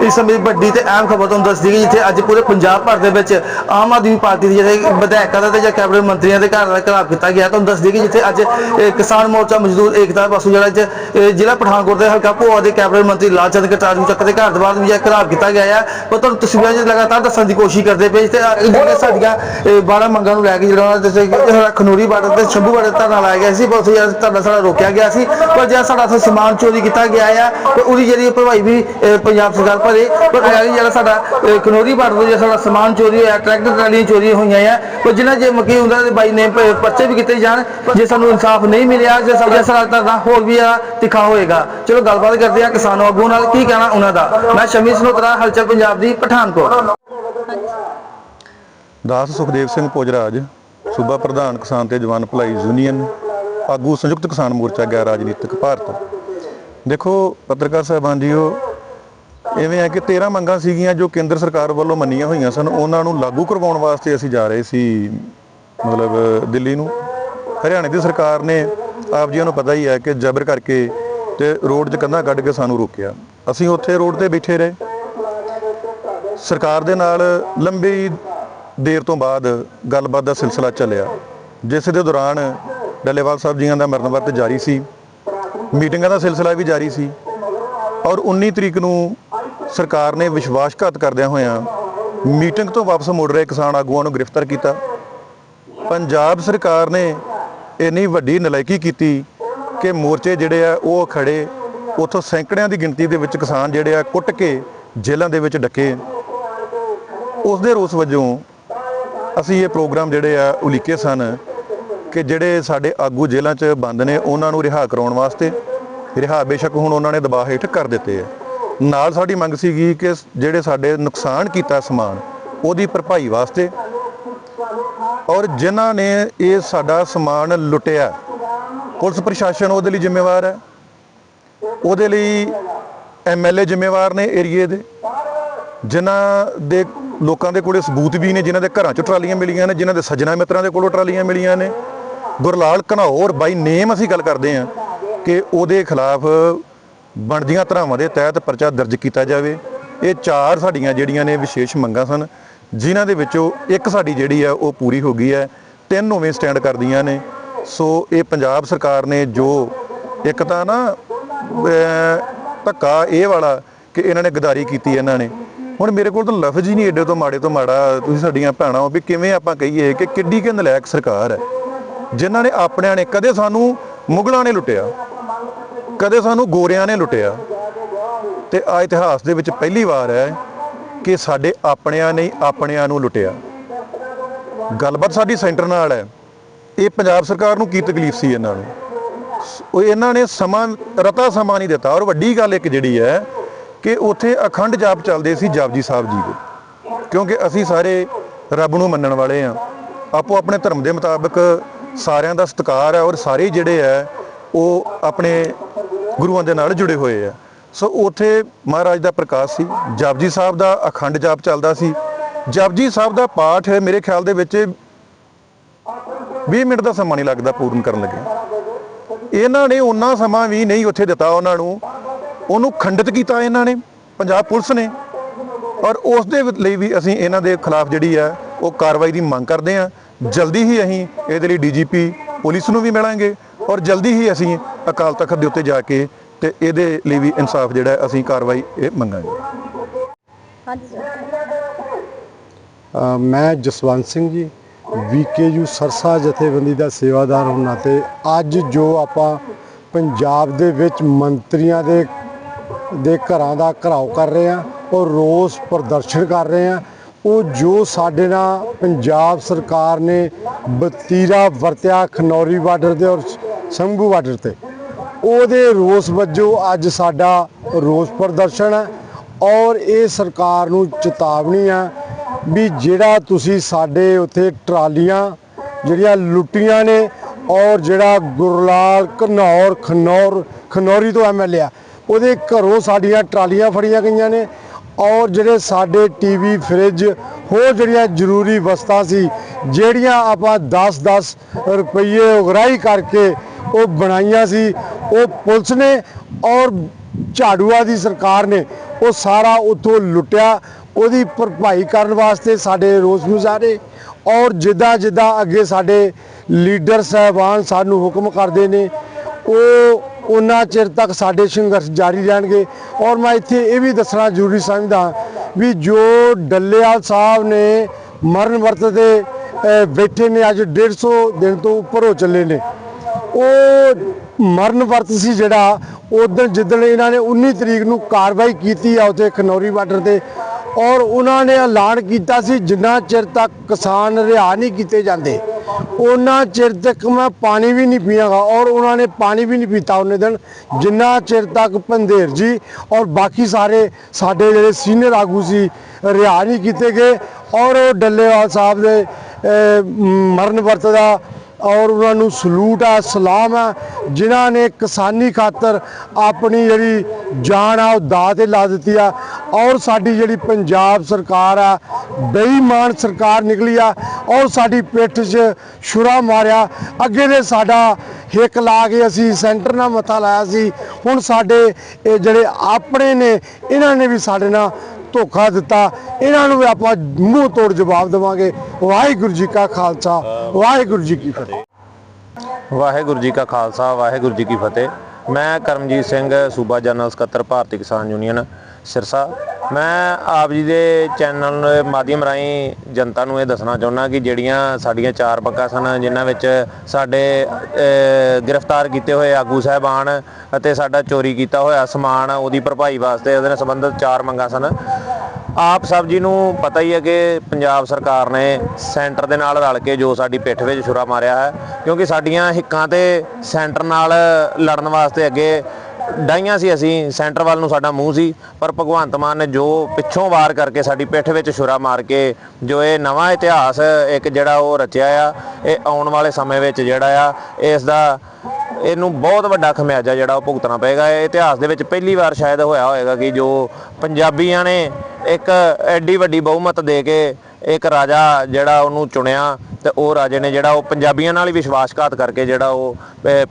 ਇਸ ਸਮੇਂ ਵੱਡੀ ਤੇ ਅਹਿਮ ਖਬਰ ਤੁਹਾਨੂੰ ਦੱਸਦੀ ਕਿ ਜਿੱਥੇ ਅੱਜ ਪੂਰੇ ਪੰਜਾਬ ਭਰ ਦੇ ਵਿੱਚ ਆਮ ਆਦਮੀ ਪਾਰਟੀ ਦੇ ਜਿਹੜੇ ਵਿਧਾਇਕਾਂ ਦਾ ਤੇ ਜਾਂ ਕੈਬਨਿਟ ਮੰਤਰੀਆਂ ਦੇ ਘਰ ਦਾ ਘਰਾਵ ਕੀਤਾ ਗਿਆ। ਤੁਹਾਨੂੰ ਦੱਸਦੀ ਕਿ ਜਿੱਥੇ ਅੱਜ ਕਿਸਾਨ ਮੋਰਚਾ ਮਜ਼ਦੂਰ ਏਕਤਾ ਪਾਸੋਂ ਜਿਹੜਾ ਅੱਜ ਜ਼ਿਲ੍ਹਾ ਪਠਾਨਕੋਟ ਦੇ ਹਲਕਾ ਭੋਆ ਦੇ ਕੈਬਨਿਟ ਮੰਤਰੀ ਲਾਲ ਚੰਦ ਕਟਾਰ ਨੂੰ ਚੱਕ ਦੇ ਘਰ ਦੇ ਬਾਅਦ ਵੀ ਘਰਾਬ ਕੀਤਾ ਗਿਆ ਹੈ ਪਰ ਤੁਹਾਨੂੰ ਤਸਵੀਰਾਂ 'ਚ ਲਗਾਤਾਰ ਦੱਸਣ ਦੀ ਕੋਸ਼ਿਸ਼ ਕਰਦੇ ਪਏ ਤੇ ਅ, ਸਾਡੀਆਂ ਇਹ 12 ਮੰਗਾਂ ਨੂੰ ਲੈ ਕੇ ਜਿਹੜਾ ਉਹਨਾਂ ਜਿਹੜਾ ਖਨੂਰੀ ਬਾਰਡਰ ਤੇ ਸ਼ੰਭੂ ਬਾਰਡਰ ਧਰਨਾ ਲਾਇਆ ਗਿਆ ਸੀ ਪਰ ਉੱਥੇ ਜਿਹੜਾ ਧਰਨਾ ਸਾਡਾ ਰੋਕਿਆ ਗਿਆ ਸੀ। ਪਰ ਜਿਹੜਾ ਸਾਡਾ ਇੱਥੇ ਸਮਾਨ ਚੋਰੀ ਕੀਤਾ ਗਿਆ ਆ ਤੇ ਉਹਦੀ ਜਿਹੜੀ ਭਰਵਾਈ ਵੀ ਪੰਜਾਬ ਸਰਕਾਰ ਭਰੇ ਪਰ ਇਹ ਜਿਹੜਾ ਸਾਡਾ ਅ, ਖਨੌਰੀ ਬਾਰਡਰ ਤੋਂ ਜਿਹੜਾ ਸਾਡਾ ਸਮਾਨ ਚੋਰੀ ਹੋਇਆ ਟਰੈਕਟਰ ਟਰਾਲੀਆਂ ਚੋਰੀ ਹੋਈਆਂ ਆ ਪਰ ਜਿਨ੍ਹਾਂ ਜੇ ਮਕੀ ਹੁੰਦਾ ਦੇ ਬਾਈ ਨੇਮ ਪਰਚੇ ਵੀ ਕੀਤੇ ਜਾਣ ਪਰ ਜੇ ਸਾਨੂੰ ਇਨਸਾਫ ਨਹੀਂ ਮਿਲਿਆ ਜੇ ਸਾਡਾ ਸਾਡਾ ਧਰਨਾ ਹੋਰ ਵੀ ਆ ਤਿੱਖਾ ਹੋਏਗਾ। ਚਲੋ ਗੱਲਬਾਤ ਕਰਦੇ ਆ ਕਿਸਾਨ ਆਗੂ ਨਾਲ ਕੀ ਕਹਿਣਾ ਉਹਨਾਂ ਦਾ? ਮੈਂ ਸ਼ਮੀ ਸਨੋਤਰਾ ਹਲਚਲ ਪੰਜਾਬ ਦੀ ਪਠਾਨਕੋਟ। ਦਾਸ ਸੁਖਦੇਵ ਸਿੰਘ ਪੁਜਰਾਜ ਸੂਬਾ ਪ੍ਰਧਾਨ ਕਿਸਾਨ ਤੇ ਜਵਾਨ ਭਲਾਈ ਯੂਨੀਅਨ ਆਗੂ ਸੰਯੁਕਤ ਕਿਸਾਨ ਮੋਰਚਾ ਗੈਰ ਰਾਜਨੀਤਿਕ ਭਾਰਤ। ਦੇਖੋ ਪੱਤਰਕਾਰ ਸਾਹਿਬਾਨ ਜੀਓ ਇਵੇਂ ਹੈ ਕਿ 13 ਮੰਗਾਂ ਸੀਗੀਆਂ ਜੋ ਕੇਂਦਰ ਸਰਕਾਰ ਵੱਲੋਂ ਮੰਨੀਆਂ ਹੋਈਆਂ ਸਨ, ਉਹਨਾਂ ਨੂੰ ਲਾਗੂ ਕਰਵਾਉਣ ਵਾਸਤੇ ਅਸੀਂ ਜਾ ਰਹੇ ਸੀ, ਮਤਲਬ ਦਿੱਲੀ ਨੂੰ। ਹਰਿਆਣੇ ਦੀ ਸਰਕਾਰ ਨੇ ਆਪ ਜੀਆਂ ਨੂੰ ਪਤਾ ਹੀ ਹੈ ਕਿ ਜ਼ਬਰ ਕਰਕੇ ਤੇ ਰੋਡ 'ਚ ਕੰਧਾਂ ਕੱਢ ਕੇ ਸਾਨੂੰ ਰੋਕਿਆ। ਅਸੀਂ ਉੱਥੇ ਰੋਡ ਤੇ ਬੈਠੇ ਰਹੇ। ਸਰਕਾਰ ਦੇ ਨਾਲ ਲੰਬੀ ਦੇਰ ਤੋਂ ਬਾਅਦ ਗੱਲਬਾਤ ਦਾ ਸਿਲਸਿਲਾ ਚੱਲਿਆ। ਜਿਸ ਦੇ ਦੌਰਾਨ ਡੱਲੇਵਾਲ ਸਾਹਿਬ ਜੀਆਂ ਦਾ ਮਰਨ ਵਰਤ ਜਾਰੀ ਸੀ। ਮੀਟਿੰਗਾਂ ਦਾ ਸਿਲਸਿਲਾ ਵੀ ਜਾਰੀ ਸੀ। ਔਰ 19 ਤਰੀਕ ਨੂੰ ਸਰਕਾਰ ਨੇ ਵਿਸ਼ਵਾਸਘਾਤ ਕਰਦਿਆਂ ਹੋਇਆਂ ਮੀਟਿੰਗ ਤੋਂ ਵਾਪਸ ਮੁੜ ਰਹੇ ਕਿਸਾਨ ਆਗੂਆਂ ਨੂੰ ਗ੍ਰਿਫਤਾਰ ਕੀਤਾ। ਪੰਜਾਬ ਸਰਕਾਰ ਨੇ ਇੰਨੀ ਵੱਡੀ ਨਲਾਇਕੀ ਕੀਤੀ ਕਿ ਮੋਰਚੇ ਜਿਹੜੇ ਆ, ਉਹ ਖੜੇ ਉੱਥੋਂ ਸੈਂਕੜਿਆਂ ਦੀ ਗਿਣਤੀ ਦੇ ਵਿੱਚ ਕਿਸਾਨ ਜਿਹੜੇ ਆ, ਕੁੱਟ ਕੇ ਜੇਲ੍ਹਾਂ ਦੇ ਵਿੱਚ ਡੱਕੇ। ਉਸ ਦੇ ਰੋਸ ਵਜੋਂ ਅਸੀਂ ਇਹ ਪ੍ਰੋਗਰਾਮ ਜਿਹੜੇ ਆ ਉਲੀਕੇ ਸਨ ਕਿ ਜਿਹੜੇ ਸਾਡੇ ਆਗੂ ਜੇਲ੍ਹਾਂ 'ਚ ਬੰਦ ਨੇ, ਉਹਨਾਂ ਨੂੰ ਰਿਹਾ ਕਰਾਉਣ ਵਾਸਤੇ। ਰਿਹਾ ਬੇਸ਼ੱਕ ਹੁਣ ਉਹਨਾਂ ਨੇ ਦਬਾਅ ਹੇਠ ਕਰ ਦਿੱਤੇ ਆ। ਨਾਲ ਸਾਡੀ ਮੰਗ ਸੀਗੀ ਕਿ ਜਿਹੜੇ ਸਾਡੇ ਨੁਕਸਾਨ ਕੀਤਾ ਸਮਾਨ, ਉਹਦੀ ਭਰਪਾਈ ਵਾਸਤੇ। ਔਰ ਜਿਨ੍ਹਾਂ ਨੇ ਇਹ ਸਾਡਾ ਸਮਾਨ ਲੁੱਟਿਆ, ਪੁਲਿਸ ਪ੍ਰਸ਼ਾਸਨ ਉਹਦੇ ਲਈ ਜ਼ਿੰਮੇਵਾਰ ਹੈ। ਉਹਦੇ ਲਈ ਐਮਐਲਏ ਜ਼ਿੰਮੇਵਾਰ ਨੇ ਏਰੀਏ ਦੇ। ਜਿਨ੍ਹਾਂ ਦੇ ਲੋਕਾਂ ਦੇ ਕੋਲੇ ਸਬੂਤ ਵੀ ਨੇ, ਜਿਨ੍ਹਾਂ ਦੇ ਘਰਾਂ 'ਚ ਟਰਾਲੀਆਂ ਮਿਲੀਆਂ ਨੇ, ਜਿਨ੍ਹਾਂ ਦੇ ਸੱਜਣਾ ਮਿੱਤਰਾਂ ਦੇ ਕੋਲੋਂ ਟਰਾਲੀਆਂ ਮਿਲੀਆਂ ਨੇ। ਗੁਰਲਾਲ ਘਨੌਰ ਬਾਈ ਨੇਮ ਅਸੀਂ ਗੱਲ ਕਰਦੇ ਹਾਂ ਕਿ ਉਹਦੇ ਖਿਲਾਫ ਬਣਦੀਆਂ ਧਰਾਵਾਂ ਦੇ ਤਹਿਤ ਪਰਚਾ ਦਰਜ ਕੀਤਾ ਜਾਵੇ। ਇਹ ਚਾਰ ਸਾਡੀਆਂ ਜਿਹੜੀਆਂ ਨੇ ਵਿਸ਼ੇਸ਼ ਮੰਗਾਂ ਸਨ, ਜਿਨ੍ਹਾਂ ਦੇ ਵਿੱਚੋਂ ਇੱਕ ਸਾਡੀ ਜਿਹੜੀ ਹੈ ਉਹ ਪੂਰੀ ਹੋ ਗਈ ਹੈ। ਤਿੰਨ ਉਵੇਂ ਸਟੈਂਡ ਕਰਦੀਆਂ ਨੇ। ਸੋ ਇਹ ਪੰਜਾਬ ਸਰਕਾਰ ਨੇ ਜੋ ਇੱਕ ਤਾਂ ਨਾ ਧੱਕਾ ਇਹ ਵਾਲਾ ਕਿ ਇਹਨਾਂ ਨੇ ਗਦਾਰੀ ਕੀਤੀ ਇਹਨਾਂ ਨੇ। ਹੁਣ ਮੇਰੇ ਕੋਲ ਤਾਂ ਲਫ਼ਜ਼ ਹੀ ਨਹੀਂ ਏਡੇ ਤੋਂ ਮਾੜੇ ਤੋਂ ਮਾੜਾ, ਤੁਸੀਂ ਸਾਡੀਆਂ ਭੈਣਾਂ ਹੋ, ਵੀ ਕਿਵੇਂ ਆਪਾਂ ਕਹੀਏ ਕਿ ਕਿੱਡੀ ਕਿ ਨਲਾਇਕ ਸਰਕਾਰ ਹੈ। ਜਿਨ੍ਹਾਂ ਨੇ ਆਪਣਿਆਂ ਨੇ ਕਦੇ ਸਾਨੂੰ ਮੁਗਲਾਂ ਨੇ ਲੁੱਟਿਆ। ਕਦੇ ਸਾਨੂੰ ਗੋਰਿਆਂ ਨੇ ਲੁੱਟਿਆ। ਤੇ ਆ ਇਤਿਹਾਸ ਦੇ ਵਿੱਚ ਪਹਿਲੀ ਵਾਰ ਹੈ ਕਿ ਸਾਡੇ ਆਪਣਿਆਂ ਨੇ ਆਪਣਿਆਂ ਨੂੰ ਲੁੱਟਿਆ। ਗੱਲਬਾਤ ਸਾਡੀ ਸੈਂਟਰ ਨਾਲ ਹੈ। ਇਹ ਪੰਜਾਬ ਸਰਕਾਰ ਨੂੰ ਕੀ ਤਕਲੀਫ ਸੀ ਇਹਨਾਂ ਨੂੰ? ਉਹ ਇਹਨਾਂ ਨੇ ਸਮਾਂ, ਰਤਾ ਸਮਾਂ ਨਹੀਂ ਦਿੱਤਾ। ਔਰ ਵੱਡੀ ਗੱਲ ਇੱਕ ਜਿਹੜੀ ਹੈ ਕਿ ਉੱਥੇ ਅਖੰਡ ਜਾਪ ਚੱਲਦੇ ਸੀ ਜਾਪਜੀ ਸਾਹਿਬ ਜੀ ਦੇ। ਕਿਉਂਕਿ ਅਸੀਂ ਸਾਰੇ ਰੱਬ ਨੂੰ ਮੰਨਣ ਵਾਲੇ ਆ ਆਪੋ ਆਪਣੇ ਧਰਮ ਦੇ ਮੁਤਾਬਕ ਸਾਰਿਆਂ ਦਾ ਸਤਿਕਾਰ ਹੈ ਔਰ ਸਾਰੇ ਜਿਹੜੇ ਹੈ ਉਹ ਆਪਣੇ ਗੁਰੂਆਂ ਦੇ ਨਾਲ ਜੁੜੇ ਹੋਏ ਆ। ਸੋ ਉੱਥੇ ਮਹਾਰਾਜ ਦਾ ਪ੍ਰਕਾਸ਼ ਸੀ। ਜਪਜੀ ਸਾਹਿਬ ਦਾ ਅਖੰਡ ਜਾਪ ਚੱਲਦਾ ਸੀ। ਜਪਜੀ ਸਾਹਿਬ ਦਾ ਪਾਠ ਮੇਰੇ ਖਿਆਲ ਦੇ ਵਿੱਚ 20 ਮਿੰਟ ਦਾ ਸਮਾਂ ਨਹੀਂ ਲੱਗਦਾ ਪੂਰਨ ਕਰਨ ਲੱਗੇ। ਇਹਨਾਂ ਨੇ ਉਹਨਾਂ ਸਮਾਂ ਵੀ ਨਹੀਂ ਉੱਥੇ ਦਿੱਤਾ ਉਹਨਾਂ ਨੂੰ। ਉਹਨੂੰ ਖੰਡਿਤ ਕੀਤਾ ਇਹਨਾਂ ਨੇ, ਪੰਜਾਬ ਪੁਲਿਸ ਨੇ। ਔਰ ਉਸ ਦੇ ਲਈ ਵੀ ਅਸੀਂ ਇਹਨਾਂ ਦੇ ਖਿਲਾਫ ਜਿਹੜੀ ਹੈ ਉਹ ਕਾਰਵਾਈ ਦੀ ਮੰਗ ਕਰਦੇ ਹਾਂ ਜਲਦੀ ਹੀ ਅਸੀਂ ਇਹਦੇ ਲਈ ਡੀਜੀਪੀ ਪੁਲਿਸ ਨੂੰ ਵੀ ਮਿਲਾਂਗੇ। ਔਰ ਜਲਦੀ ਹੀ ਅਸੀਂ ਅਕਾਲ ਤਖਤ ਦੇ ਉੱਤੇ ਜਾ ਕੇ ਤੇ ਇਹਦੇ ਲਈ ਵੀ ਇਨਸਾਫ ਜਿਹੜਾ ਅਸੀਂ ਕਾਰਵਾਈ ਇਹ ਮੰਗਾਂਗੇ। ਹਾਂਜੀ ਸਰ। ਅ, ਮੈਂ ਜਸਵੰਤ ਸਿੰਘ ਜੀ ਵੀਕੇਯੂ ਸਰਸਾ ਜਥੇਬੰਦੀ ਦਾ ਸੇਵਾਦਾਰ ਹੋਣ ਨਾਤੇ ਅੱਜ ਜੋ ਆਪਾਂ ਪੰਜਾਬ ਦੇ ਵਿੱਚ ਮੰਤਰੀਆਂ ਦੇ ਦੇ ਘਰਾਂ ਦਾ ਘਰਾਓ ਕਰ ਰਹੇ ਆ ਔਰ ਰੋਸ ਪ੍ਰਦਰਸ਼ਨ ਕਰ ਰਹੇ ਆ ਉਹ ਜੋ ਸਾਡੇ ਨਾਲ ਪੰਜਾਬ ਸਰਕਾਰ ਨੇ ਬਤੀਰਾ ਵਰਤਿਆ ਖਨੌਰੀ ਬਾਰਡਰ ਤੇ ਔਰ ਸੰਭੂ ਬਾਰਡਰ ਤੇ। ਉਹਦੇ ਰੋਸ ਵਜੋਂ ਅੱਜ ਸਾਡਾ ਰੋਸ ਪ੍ਰਦਰਸ਼ਨ ਹੈ ਔਰ ਇਹ ਸਰਕਾਰ ਨੂੰ ਚੇਤਾਵਨੀ ਆ ਵੀ ਜਿਹੜਾ ਤੁਸੀਂ ਸਾਡੇ ਉੱਥੇ ਟਰਾਲੀਆਂ ਜਿਹੜੀਆਂ ਲੁੱਟੀਆਂ ਨੇ ਔਰ ਜਿਹੜਾ ਗੁਰਲਾਲ ਘਨੌਰ ਖਨੌਰ, ਖਨੌਰੀ ਤੋਂ ਐਮਐਲਏ ਆ, ਉਹਦੇ ਘਰੋਂ ਸਾਡੀਆਂ ਟਰਾਲੀਆਂ ਫੜੀਆਂ ਗਈਆਂ ਨੇ। ਔਰ ਜਿਹੜੇ ਸਾਡੇ ਟੀਵੀ, ਫ੍ਰਿਜ ਹੋਰ ਜਿਹੜੀਆਂ ਜ਼ਰੂਰੀ ਵਸਤਾਂ ਸੀ, ਜਿਹੜੀਆਂ ਆਪਾਂ 10-10 ਰੁਪਏ ਉਗਰਾਈ ਕਰਕੇ ਉਹ ਬਣਾਈਆਂ ਸੀ, ਉਹ ਪੁਲਿਸ ਨੇ ਔਰ ਝਾੜੂਆ ਦੀ ਸਰਕਾਰ ਨੇ ਉਹ ਸਾਰਾ ਉੱਥੋਂ ਲੁੱਟਿਆ। ਉਹਦੀ ਭਰਪਾਈ ਕਰਨ ਵਾਸਤੇ ਸਾਡੇ ਰੋਸ ਮੁਜ਼ਾਹਰੇ ਔਰ ਜਿੱਦਾਂ ਜਿੱਦਾਂ ਅੱਗੇ ਸਾਡੇ ਲੀਡਰ ਸਾਹਿਬਾਨ ਸਾਨੂੰ ਹੁਕਮ ਕਰਦੇ ਨੇ, ਉਹ ਉਹਨਾਂ ਚਿਰ ਤੱਕ ਸਾਡੇ ਸੰਘਰਸ਼ ਜਾਰੀ ਰਹਿਣਗੇ। ਔਰ ਮੈਂ ਇੱਥੇ ਇਹ ਵੀ ਦੱਸਣਾ ਜ਼ਰੂਰੀ ਸਮਝਦਾ ਵੀ ਜੋ ਡੱਲੇਵਾਲ ਸਾਹਿਬ ਨੇ ਮਰਨ ਵਰਤ ਦੇ ਬੈਠੇ ਨੇ, ਅੱਜ 150 ਦਿਨ ਤੋਂ ਉੱਪਰ ਹੋ ਚੱਲੇ ਨੇ। ਉਹ ਮਰਨ ਵਰਤ ਸੀ ਜਿਹੜਾ ਉਦੋਂ ਜਿੱਦਣ ਇਹਨਾਂ ਨੇ 19 ਤਰੀਕ ਨੂੰ ਕਾਰਵਾਈ ਕੀਤੀ ਆ ਉੱਥੇ ਖਨੌਰੀ ਬਾਰਡਰ ਤੇ, ਔਰ ਉਹਨਾਂ ਨੇ ਐਲਾਨ ਕੀਤਾ ਸੀ ਜਿੰਨਾ ਚਿਰ ਤੱਕ ਕਿਸਾਨ ਰਿਹਾ ਨਹੀਂ ਕੀਤੇ ਜਾਂਦੇ। ਉਹਨਾਂ ਚਿਰ ਤੱਕ ਮੈਂ ਪਾਣੀ ਵੀ ਨਹੀਂ ਪੀਵਾਂਗਾ ਔਰ ਉਹਨਾਂ ਨੇ ਪਾਣੀ ਵੀ ਨਹੀਂ ਪੀਤਾ ਉਹਨੇ ਦਿਨ, ਜਿੰਨਾ ਚਿਰ ਤੱਕ ਪੰਧੇਰ ਜੀ ਔਰ ਬਾਕੀ ਸਾਰੇ ਸਾਡੇ ਜਿਹੜੇ ਸੀਨੀਅਰ ਆਗੂ ਸੀ, ਰਿਹਾ ਨਹੀਂ ਕੀਤੇ ਗਏ ਔਰ ਉਹ ਡੱਲੇਵਾਲ ਸਾਹਿਬ ਦੇ ਮਰਨ ਵਰਤ ਦਾ ਔਰ ਉਹਨਾਂ ਨੂੰ ਸਲੂਟ ਆ, ਸਲਾਮ ਆ, ਜਿਨ੍ਹਾਂ ਨੇ ਕਿਸਾਨੀ ਖਾਤਰ ਆਪਣੀ ਜਿਹੜੀ ਜਾਨ ਆ, ਉਹ ਦਾਅ ਤੇ ਲਾ ਦਿੱਤੀ ਆ। ਔਰ ਸਾਡੀ ਜਿਹੜੀ ਪੰਜਾਬ ਸਰਕਾਰ ਆ, ਬੇਈਮਾਨ ਸਰਕਾਰ ਨਿਕਲੀ ਆ, ਔਰ ਸਾਡੀ ਪਿੱਠ 'ਚ ਛੁਰਾ ਮਾਰਿਆ। ਅੱਗੇ ਦੇ ਸਾਡਾ ਹਿੱਕ ਲਾ ਕੇ ਅਸੀਂ ਸੈਂਟਰ ਨਾਲ ਮੱਥਾ ਲਾਇਆ ਸੀ। ਹੁਣ ਸਾਡੇ ਇਹ ਜਿਹੜੇ ਆਪਣੇ ਨੇ, ਇਹਨਾਂ ਨੇ ਵੀ ਸਾਡੇ ਨਾਲ ਧੋਖਾ ਦਿੱਤਾ। ਇਹਨਾਂ ਨੂੰ ਵੀ ਆਪਾਂ ਮੂੰਹ ਤੋੜ ਜਵਾਬ ਦੇਵਾਂਗੇ। ਵਾਹਿਗੁਰੂ ਜੀ ਕਾ ਖਾਲਸਾ, ਵਾਹਿਗੁਰੂ ਜੀ ਕੀ ਫਤਿਹ। ਵਾਹਿਗੁਰੂ ਜੀ ਕਾ ਖਾਲਸਾ, ਵਾਹਿਗੁਰੂ ਜੀ ਕੀ ਫਤਿਹ। ਮੈਂ ਕਰਮਜੀਤ ਸਿੰਘ, ਸੂਬਾ ਜਨਰਲ ਸਕੱਤਰ, ਭਾਰਤੀ ਕਿਸਾਨ ਯੂਨੀਅਨ। ਸਿਰਸਾ। ਮੈਂ ਆਪ ਜੀ ਦੇ ਚੈਨਲ ਦੇ ਮਾਧਿਅਮ ਰਾਹੀਂ ਜਨਤਾ ਨੂੰ ਇਹ ਦੱਸਣਾ ਚਾਹੁੰਦਾ ਕਿ ਜਿਹੜੀਆਂ ਸਾਡੀਆਂ ਚਾਰ ਪੱਕਾ ਸਨ, ਜਿਨ੍ਹਾਂ ਵਿੱਚ ਸਾਡੇ ਗ੍ਰਿਫਤਾਰ ਕੀਤੇ ਹੋਏ ਆਗੂ ਸਾਹਿਬਾਨ ਅਤੇ ਸਾਡਾ ਚੋਰੀ ਕੀਤਾ ਹੋਇਆ ਸਮਾਨ, ਉਹਦੀ ਭਰਪਾਈ ਵਾਸਤੇ ਉਹਦੇ ਨਾਲ ਸੰਬੰਧਿਤ ਚਾਰ ਮੰਗਾਂ ਸਨ। ਆਪ ਸਭ ਜੀ ਨੂੰ ਪਤਾ ਹੀ ਹੈ ਕਿ ਪੰਜਾਬ ਸਰਕਾਰ ਨੇ ਸੈਂਟਰ ਦੇ ਨਾਲ ਰਲ ਕੇ ਜੋ ਸਾਡੀ ਪਿੱਠ ਵਿੱਚ ਛੁਰਾ ਮਾਰਿਆ ਹੈ, ਕਿਉਂਕਿ ਸਾਡੀਆਂ ਹਿੱਕਾਂ ਤੇ ਸੈਂਟਰ ਨਾਲ ਲੜਨ ਵਾਸਤੇ ਅੱਗੇ ਡਾਈਆਂ ਸੀ ਅਸੀਂ, ਸੈਂਟਰ ਵੱਲ ਨੂੰ ਸਾਡਾ ਮੂੰਹ ਸੀ, ਪਰ ਭਗਵੰਤ ਮਾਨ ਨੇ ਜੋ ਪਿੱਛੋਂ ਵਾਰ ਕਰਕੇ ਸਾਡੀ ਪਿੱਠ ਵਿੱਚ ਛੁਰਾ ਮਾਰ ਕੇ, ਜੋ ਇਹ ਨਵਾਂ ਇਤਿਹਾਸ ਇੱਕ ਜਿਹੜਾ ਉਹ ਰਚਿਆ ਆ, ਇਹ ਆਉਣ ਵਾਲੇ ਸਮੇਂ ਵਿੱਚ ਜਿਹੜਾ ਆ ਇਸ ਦਾ ਇਹਨੂੰ ਬਹੁਤ ਵੱਡਾ ਖਮਿਆਜਾ ਜਿਹੜਾ ਉਹ ਭੁਗਤਣਾ ਪਏਗਾ। ਇਹ ਇਤਿਹਾਸ ਦੇ ਵਿੱਚ ਪਹਿਲੀ ਵਾਰ ਸ਼ਾਇਦ ਹੋਇਆ ਹੋਏਗਾ ਕਿ ਜੋ ਪੰਜਾਬੀਆਂ ਨੇ ਇੱਕ ਐਡੀ ਵੱਡੀ ਬਹੁਮਤ ਦੇ ਕੇ ਇੱਕ ਰਾਜਾ ਜਿਹੜਾ ਉਹਨੂੰ ਚੁਣਿਆ ਤੇ ਉਹ ਰਾਜੇ ਨੇ ਜਿਹੜਾ ਉਹ ਪੰਜਾਬੀਆਂ ਨਾਲ ਹੀ ਵਿਸ਼ਵਾਸਘਾਤ ਕਰਕੇ ਜਿਹੜਾ ਉਹ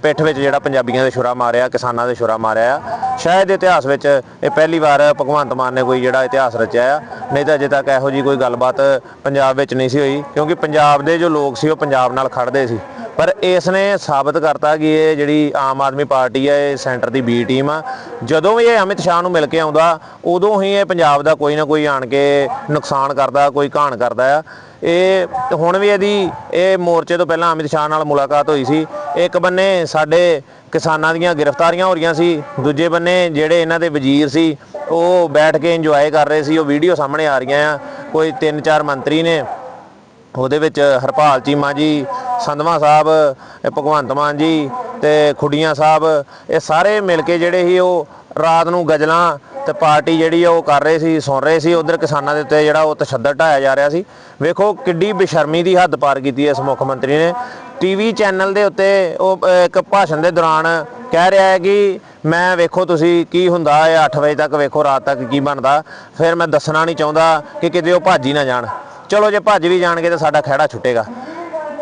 ਪਿੱਠ ਵਿੱਚ ਜਿਹੜਾ ਪੰਜਾਬੀਆਂ ਦੇ ਛੁਰਾ ਮਾਰਿਆ, ਕਿਸਾਨਾਂ ਦੇ ਛੁਰਾ ਮਾਰਿਆ ਆ। ਸ਼ਾਇਦ ਇਤਿਹਾਸ ਵਿੱਚ ਇਹ ਪਹਿਲੀ ਵਾਰ ਭਗਵੰਤ ਮਾਨ ਨੇ ਕੋਈ ਜਿਹੜਾ ਇਤਿਹਾਸ ਰਚਿਆ ਆ। ਨਹੀਂ ਤਾਂ ਅਜੇ ਤੱਕ ਇਹੋ ਜੀ ਕੋਈ ਗੱਲਬਾਤ ਪੰਜਾਬ ਵਿੱਚ ਨਹੀਂ ਸੀ ਹੋਈ, ਕਿਉਂਕਿ ਪੰਜਾਬ ਦੇ ਜੋ ਲੋਕ ਸੀ ਉਹ ਪੰਜਾਬ ਨਾਲ ਖੜਦੇ ਸੀ। ਪਰ ਇਸ ਨੇ ਸਾਬਤ ਕਰਤਾ ਕਿ ਇਹ ਜਿਹੜੀ ਆਮ ਆਦਮੀ ਪਾਰਟੀ ਹੈ ਇਹ ਸੈਂਟਰ ਦੀ ਬੀ ਟੀਮ ਆ। ਜਦੋਂ ਵੀ ਇਹ ਅਮਿਤ ਸ਼ਾਹ ਨੂੰ ਮਿਲ ਕੇ ਆਉਂਦਾ, ਉਦੋਂ ਹੀ ਇਹ ਪੰਜਾਬ ਦਾ ਕੋਈ ਨਾ ਕੋਈ ਆਣ ਕੇ ਨੁਕਸਾਨ ਕਰਦਾ, ਕੋਈ ਘਾਣ ਕਰਦਾ ਆ। ਇਹ ਹੁਣ ਵੀ ਇਹਦੀ, ਇਹ ਮੋਰਚੇ ਤੋਂ ਪਹਿਲਾਂ ਅਮਿਤ ਸ਼ਾਹ ਨਾਲ ਮੁਲਾਕਾਤ ਹੋਈ ਸੀ। ਇੱਕ ਬੰਨੇ ਸਾਡੇ ਕਿਸਾਨਾਂ ਦੀਆਂ ਗ੍ਰਿਫਤਾਰੀਆਂ ਹੋ ਰਹੀਆਂ ਸੀ, ਦੂਜੇ ਬੰਨੇ ਜਿਹੜੇ ਇਹਨਾਂ ਦੇ ਵਜ਼ੀਰ ਸੀ, ਉਹ ਬੈਠ ਕੇ ਇੰਜੋਏ ਕਰ ਰਹੇ ਸੀ, ਉਹ ਵੀਡੀਓ ਸਾਹਮਣੇ ਆ ਰਹੀਆਂ ਆ। ਕੋਈ ਤਿੰਨ ਚਾਰ ਮੰਤਰੀ ਨੇ। ਉਹਦੇ ਵਿੱਚ ਹਰਪਾਲ ਚੀਮਾ ਜੀ, ਸੰਧਵਾ ਸਾਹਿਬ ਭਗਵੰਤ ਮਾਨ ਜੀ ਤੇ ਖੁੱਡੀਆਂ ਸਾਹਿਬ, ਇਹ ਸਾਰੇ ਮਿਲ ਕੇ ਜਿਹੜੇ ਸੀ ਉਹ ਰਾਤ ਨੂੰ ਗਜਲਾਂ ਤੇ ਪਾਰਟੀ ਜਿਹੜੀ ਆ ਉਹ ਕਰ ਰਹੇ ਸੀ, ਸੁਣ ਰਹੇ ਸੀ, ਉਧਰ ਕਿਸਾਨਾਂ ਦੇ ਉੱਤੇ ਜਿਹੜਾ ਉਹ ਤਸ਼ੱਦਦ ਢਾਇਆ ਜਾ ਰਿਹਾ ਸੀ। ਵੇਖੋ ਕਿੱਡੀ ਬੇਸ਼ਰਮੀ ਦੀ ਹੱਦ ਪਾਰ ਕੀਤੀ ਇਸ ਮੁੱਖ ਮੰਤਰੀ ਨੇ। ਟੀਵੀ ਚੈਨਲ ਦੇ ਉੱਤੇ ਉਹ ਇੱਕ ਭਾਸ਼ਣ ਦੇ ਦੌਰਾਨ ਕਹਿ ਰਿਹਾ ਹੈ ਕਿ ਮੈਂ ਵੇਖੋ ਤੁਸੀਂ ਕੀ ਹੁੰਦਾ ਹੈ 8 ਵਜੇ ਤੱਕ ਵੇਖੋ ਰਾਤ ਤੱਕ ਕੀ ਬਣਦਾ। ਫਿਰ ਮੈਂ ਦੱਸਣਾ ਨਹੀਂ ਚਾਹੁੰਦਾ ਕਿ ਕਿਤੇ ਉਹ ਭੱਜ ਨਾ ਜਾਣ। ਚਲੋ ਜੇ ਭੱਜ ਵੀ ਜਾਣਗੇ ਤਾਂ ਸਾਡਾ ਖਹਿੜਾ ਛੁੱਟੇਗਾ।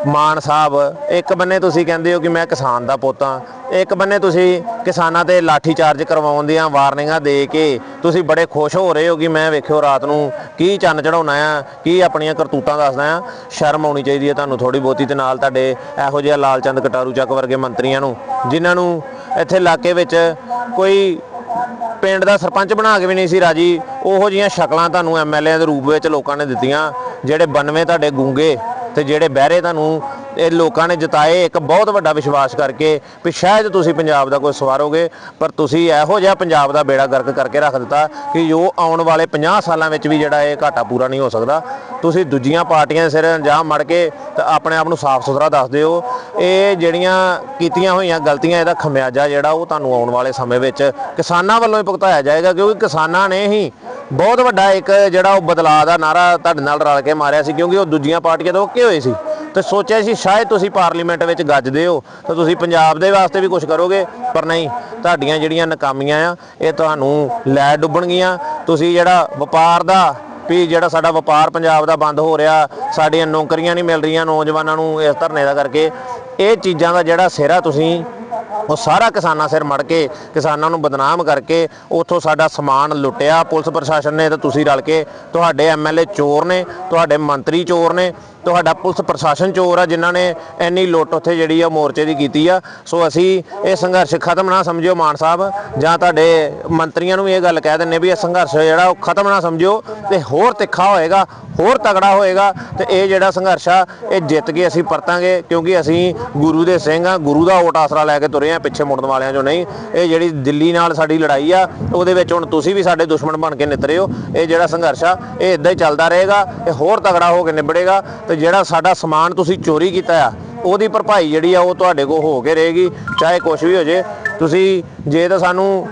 ਮਾਨ ਸਾਹਿਬ, ਇੱਕ ਬੰਨੇ ਤੁਸੀਂ ਕਹਿੰਦੇ ਹੋ ਕਿ ਮੈਂ ਕਿਸਾਨ ਦਾ ਪੁੱਤ ਹਾਂ ਇੱਕ ਬੰਨੇ ਤੁਸੀਂ ਕਿਸਾਨਾਂ ਤੇ ਲਾਠੀ ਚਾਰਜ ਕਰਵਾਉਣ ਦੀਆਂ ਵਾਰਨਿੰਗਾਂ ਦੇ ਕੇ ਤੁਸੀਂ ਬੜੇ ਖੁਸ਼ ਹੋ ਰਹੇ ਹੋ ਕਿ ਮੈਂ ਵੇਖਿਓ ਰਾਤ ਨੂੰ ਕੀ ਚੰਨ ਚੜਾਉਣਾ ਆ, ਕੀ ਆਪਣੀਆਂ ਕਰਤੂਤਾਂ ਦੱਸਦਾ ਆ। ਸ਼ਰਮ ਆਉਣੀ ਚਾਹੀਦੀ ਹੈ ਤੁਹਾਨੂੰ ਥੋੜੀ ਬਹੁਤੀ ਤੇ ਨਾਲ ਤੁਹਾਡੇ ਇਹੋ ਜਿਹੇ ਲਾਲਚੰਦ ਕਟਾਰੂ ਚੱਕ ਵਰਗੇ ਮੰਤਰੀਆਂ ਨੂੰ, ਜਿਨ੍ਹਾਂ ਨੂੰ ਇੱਥੇ ਇਲਾਕੇ ਵਿੱਚ ਕੋਈ ਪਿੰਡ ਦਾ ਸਰਪੰਚ ਬਣਾ ਕੇ ਵੀ ਨਹੀਂ ਸੀ ਰਾਜੀ, ਉਹੋ ਜੀਆਂ ਸ਼ਕਲਾਂ ਤੁਹਾਨੂੰ ਐਮਐਲਏ ਦੇ ਰੂਪ ਵਿੱਚ ਲੋਕਾਂ ਨੇ ਦਿੱਤੀਆਂ। ਜਿਹੜੇ 92 ਤੁਹਾਡੇ ਗੂੰਗੇ ਤੇ ਜਿਹੜੇ ਬਹਿਰੇ ਤੁਹਾਨੂੰ ਇਹ ਲੋਕਾਂ ਨੇ ਜਿਤਾਏ, ਇੱਕ ਬਹੁਤ ਵੱਡਾ ਵਿਸ਼ਵਾਸ ਕਰਕੇ ਵੀ ਸ਼ਾਇਦ ਤੁਸੀਂ ਪੰਜਾਬ ਦਾ ਕੋਈ ਸਵਾਰੋਗੇ, ਪਰ ਤੁਸੀਂ ਇਹੋ ਜਿਹਾ ਪੰਜਾਬ ਦਾ ਬੇੜਾ ਗਰਕ ਕਰਕੇ ਰੱਖ ਦਿੱਤਾ ਕਿ ਜੋ ਆਉਣ ਵਾਲੇ 50 ਸਾਲਾਂ ਵਿੱਚ ਵੀ ਜਿਹੜਾ ਇਹ ਘਾਟਾ ਪੂਰਾ ਨਹੀਂ ਹੋ ਸਕਦਾ। ਤੁਸੀਂ ਦੂਜੀਆਂ ਪਾਰਟੀਆਂ ਸਿਰ ਅੰਜਾਮ ਮੜ ਕੇ ਤਾਂ ਆਪਣੇ ਆਪ ਨੂੰ ਸਾਫ਼ ਸੁਥਰਾ ਦੱਸਦੇ ਹੋ ਇਹ ਜਿਹੜੀਆਂ ਕੀਤੀਆਂ ਹੋਈਆਂ ਗਲਤੀਆਂ, ਇਹਦਾ ਖਮਿਆਜਾ ਜਿਹੜਾ ਉਹ ਤੁਹਾਨੂੰ ਆਉਣ ਵਾਲੇ ਸਮੇਂ ਵਿੱਚ ਕਿਸਾਨਾਂ ਵੱਲੋਂ ਹੀ ਭੁਗਤਾਇਆ ਜਾਏਗਾ, ਕਿਉਂਕਿ ਕਿਸਾਨਾਂ ਨੇ ਹੀ ਬਹੁਤ ਵੱਡਾ ਇੱਕ ਜਿਹੜਾ ਉਹ ਬਦਲਾਅ ਦਾ ਨਾਰਾ ਤੁਹਾਡੇ ਨਾਲ ਰਲ ਕੇ ਮਾਰਿਆ ਸੀ, ਕਿਉਂਕਿ ਉਹ ਦੂਜੀਆਂ ਪਾਰਟੀਆਂ ਤੋਂ ਓਕੇ ਹੋਏ ਸੀ? ਤੇ ਸੋਚਿਆ ਸੀ ਸ਼ਾਇਦ ਤੁਸੀਂ ਪਾਰਲੀਮੈਂਟ ਵਿੱਚ ਗੱਜਦੇ ਹੋ, ਤਾਂ ਤੁਸੀਂ ਪੰਜਾਬ ਦੇ ਵਾਸਤੇ ਵੀ ਕੁਝ ਕਰੋਗੇ, ਪਰ ਨਹੀਂ, ਤੁਹਾਡੀਆਂ ਜਿਹੜੀਆਂ ਨਾਕਾਮੀਆਂ ਆ, ਇਹ ਤੁਹਾਨੂੰ ਲੈ ਡੁੱਬਣਗੀਆਂ ਤੁਸੀਂ ਜਿਹੜਾ ਵਪਾਰ ਦਾ, ਵੀ ਜਿਹੜਾ ਸਾਡਾ ਵਪਾਰ ਪੰਜਾਬ ਦਾ ਬੰਦ ਹੋ ਰਿਹਾ, ਸਾਡੀਆਂ ਨੌਕਰੀਆਂ ਨਹੀਂ ਮਿਲ ਰਹੀਆਂ ਨੌਜਵਾਨਾਂ ਨੂੰ ਇਸ ਧਰਨੇ ਦਾ ਕਰਕੇ, ਇਹ ਚੀਜ਼ਾਂ ਦਾ ਜਿਹੜਾ ਸਿਹਰਾ ਤੁਸੀਂ ਉਹ ਸਾਰਾ ਕਿਸਾਨਾਂ ਸਿਰ ਮੜ ਕੇ, ਕਿਸਾਨਾਂ ਨੂੰ ਬਦਨਾਮ ਕਰਕੇ ਉੱਥੋਂ ਸਾਡਾ ਸਮਾਨ ਲੁੱਟਿਆ। ਪੁਲਿਸ ਪ੍ਰਸ਼ਾਸਨ ਨੇ ਤਾਂ ਤੁਸੀਂ ਰਲ ਕੇ ਤੁਹਾਡੇ ਐਮਐਲਏ ਚੋਰ ਨੇ, ਤੁਹਾਡੇ ਮੰਤਰੀ ਚੋਰ ਨੇ ਤੁਹਾਡਾ ਪੁਲਿਸ ਪ੍ਰਸ਼ਾਸਨ ਚੋਰ ਆ, ਜਿਨ੍ਹਾਂ ਨੇ ਇੰਨੀ ਲੁੱਟ ਉੱਥੇ ਜਿਹੜੀ ਆ, ਮੋਰਚੇ ਦੀ ਕੀਤੀ ਆ। ਸੋ ਅਸੀਂ ਇਹ ਸੰਘਰਸ਼ ਖਤਮ ਨਾ ਸਮਝਿਓ, ਮਾਨ ਸਾਹਿਬ। ਜਾਂ ਤੁਹਾਡੇ ਮੰਤਰੀਆਂ ਨੂੰ ਵੀ ਇਹ ਗੱਲ ਕਹਿ ਦਿੰਨੇ ਵੀ ਇਹ ਸੰਘਰਸ਼ ਜਿਹੜਾ, ਉਹ ਖਤਮ ਨਾ ਸਮਝਿਓ। ਤੇ ਹੋਰ ਤਿੱਖਾ ਹੋਏਗਾ, ਹੋਰ ਤਗੜਾ ਹੋਏਗਾ, ਤੇ ਇਹ ਜਿਹੜਾ ਸੰਘਰਸ਼ ਆ, ਇਹ ਜਿੱਤ ਕੇ ਅਸੀਂ ਪਰਤਾਂਗੇ, ਕਿਉਂਕਿ ਅਸੀਂ ਗੁਰੂ ਦੇ ਸਿੰਘ ਆ, ਗੁਰੂ ਦਾ ਓਟ ਆਸਰਾ ਲੈ ਕੇ ਤੁਰੇ ਆ, ਪਿੱਛੇ ਮੁੜਨ ਵਾਲਿਆਂ ਚੋਂ ਨਹੀਂ। ਇਹ ਜਿਹੜੀ ਦਿੱਲੀ ਨਾਲ ਸਾਡੀ ਲੜਾਈ ਆ, ਉਹਦੇ ਵਿੱਚ ਹੁਣ ਤੁਸੀਂ ਵੀ ਸਾਡੇ ਦੁਸ਼ਮਣ ਬਣ ਕੇ ਨਿਤਰੇ ਹੋ। ਇਹ ਜਿਹੜਾ ਸੰਘਰਸ਼ ਆ, ਇਹ ਇਦਾਂ ਹੀ ਚੱਲਦਾ ਰਹੇਗਾ, ਇਹ ਹੋਰ ਤਗੜਾ ਹੋ ਕੇ ਨਿਬੜੇਗਾ ਤੇ ਜਿਹੜਾ ਸਾਡਾ ਸਮਾਨ ਤੁਸੀਂ ਚੋਰੀ ਕੀਤਾ ਆ, ਉਹਦੀ ਭਰਪਾਈ ਜਿਹੜੀ ਆ ਉਹ ਤੁਹਾਡੇ ਕੋਲ ਹੋ ਕੇ ਰਹੇਗੀ, ਚਾਹੇ ਕੁਝ ਵੀ ਹੋ ਜੇ। ਤੁਸੀਂ ਜੇ ਤਾਂ ਸਾਨੂੰ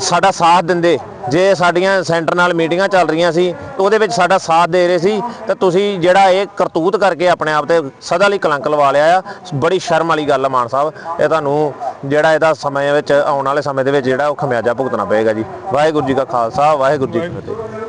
ਸਾਡਾ ਸਾਥ ਦਿੰਦੇ, ਜੇ ਸਾਡੀਆਂ ਸੈਂਟਰ ਨਾਲ ਮੀਟਿੰਗਾਂ ਚੱਲ ਰਹੀਆਂ ਸੀ, ਤੇ ਉਹਦੇ ਵਿੱਚ ਸਾਡਾ ਸਾਥ ਦੇ ਰਹੇ ਸੀ, ਤਾਂ ਤੁਸੀਂ ਜਿਹੜਾ ਇਹ ਕਰਤੂਤ ਕਰਕੇ ਆਪਣੇ ਆਪ ਤੇ ਸਦਾ ਲਈ ਕਲੰਕ ਲਵਾ ਲਿਆ ਆ। ਬੜੀ ਸ਼ਰਮ ਵਾਲੀ ਗੱਲ ਆ ਮਾਨ ਸਾਹਿਬ, ਇਹ ਤੁਹਾਨੂੰ ਜਿਹੜਾ ਇਹਦਾ ਸਮੇਂ ਵਿੱਚ ਆਉਣ ਵਾਲੇ ਸਮੇਂ ਦੇ ਵਿੱਚ ਜਿਹੜਾ ਉਹ ਖਮਿਆਜਾ ਭੁਗਤਣਾ ਪਏਗਾ ਜੀ। ਵਾਹਿਗੁਰੂ ਜੀ ਕਾ ਖਾਲਸਾ, ਵਾਹਿਗੁਰੂ ਜੀ ਕੀ ਫਤਿਹ।